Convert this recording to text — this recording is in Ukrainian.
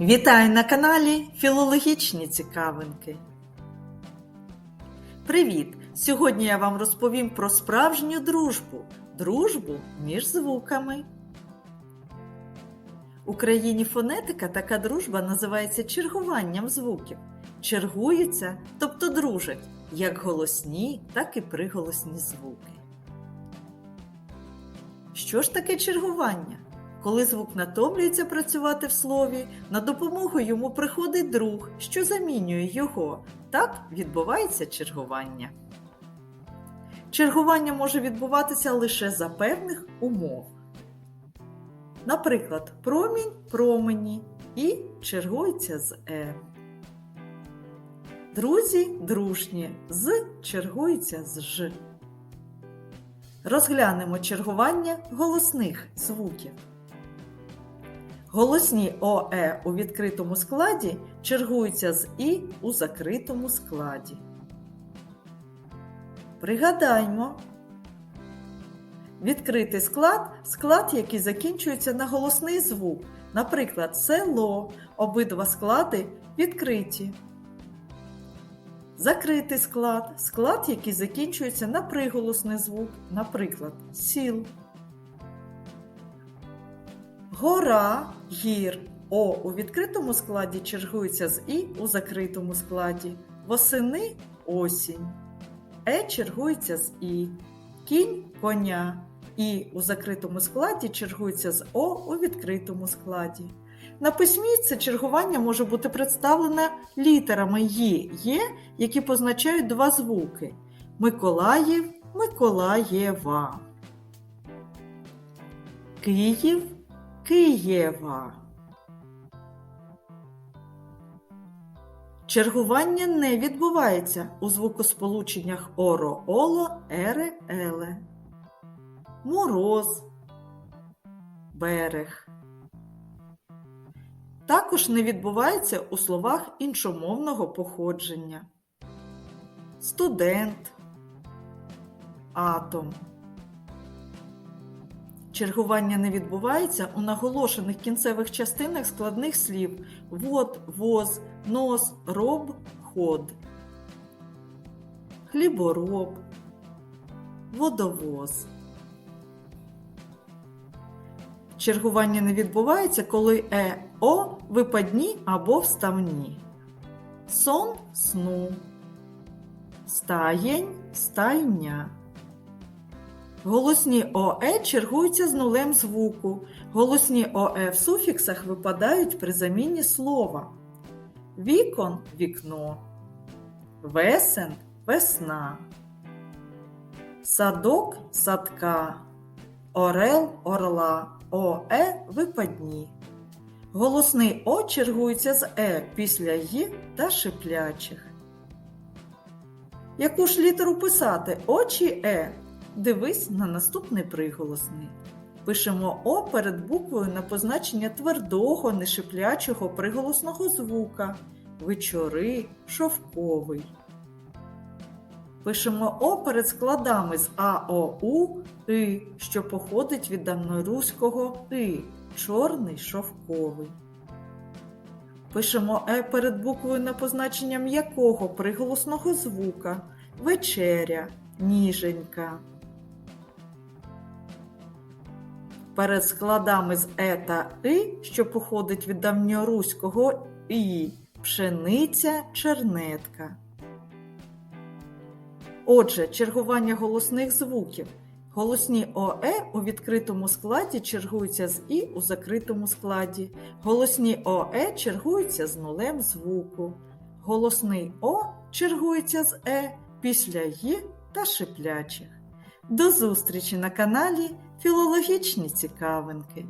Вітаю на каналі Філологічні цікавинки. Привіт! Сьогодні я вам розповім про справжню дружбу. Дружбу між звуками. Україні фонетика така дружба називається чергуванням звуків. Чергуються, тобто дружать, як голосні, так і приголосні звуки. Що ж таке чергування? Коли звук натомлюється працювати в слові, на допомогу йому приходить друг, що замінює його. Так відбувається чергування. Чергування може відбуватися лише за певних умов. Наприклад, промінь промені і чергується з е. Друзі дружні з чергується з ж. Розглянемо чергування голосних звуків. Голосні ОЕ у відкритому складі чергуються з І у закритому складі. Пригадаймо. Відкритий склад склад, який закінчується на голосний звук. Наприклад, село. Обидва склади відкриті. Закритий склад склад, який закінчується на приголосний звук. Наприклад, сіл. Гора, гір. О у відкритому складі чергується з І у закритому складі. Восени осінь. Е чергується з І. Кінь коня. І у закритому складі чергується з О у відкритому складі. На письмі це чергування може бути представлене літерами Ї, Є, які позначають два звуки Миколаїв, Миколаєва. Київ, Києва. Чергування не відбувається у звукосполученнях оро, оло, ере, еле. Мороз, берег. Також не відбувається у словах іншомовного походження. Студент, атом. Чергування не відбувається у наголошених кінцевих частинах складних слів вод, воз, нос, роб, ход. Хлібороб, водовоз. Чергування не відбувається, коли е, о випадні або вставні. Сон сну. Стаєнь стайня. Голосні ОЕ чергуються з нулем звуку. Голосні ОЕ в суфіксах випадають при заміні слова. Вікон вікно. Весен весна. Садок садка. Орел орла. ОЕ випадні. Голосний О чергується з Е після Й та шиплячих. Яку ж літеру писати О чи Е? Дивись на наступний приголосний. Пишемо О перед буквою на позначення твердого, нешиплячого приголосного звука. Вечори, шовковий. Пишемо О перед складами з АОУ И, що походить від давноруського И, чорний шовковий. Пишемо Е перед буквою на позначення м'якого приголосного звука. Вечеря, ніженька. Перед складами з Е та И, що походить від давньоруського І, пшениця, чернетка. Отже, чергування голосних звуків. Голосні ОЕ у відкритому складі чергуються з І у закритому складі. Голосні ОЕ чергуються з нулем звуку. Голосний О чергується з Е після Й та шиплячих. До зустрічі на каналі Філологічні цікавинки.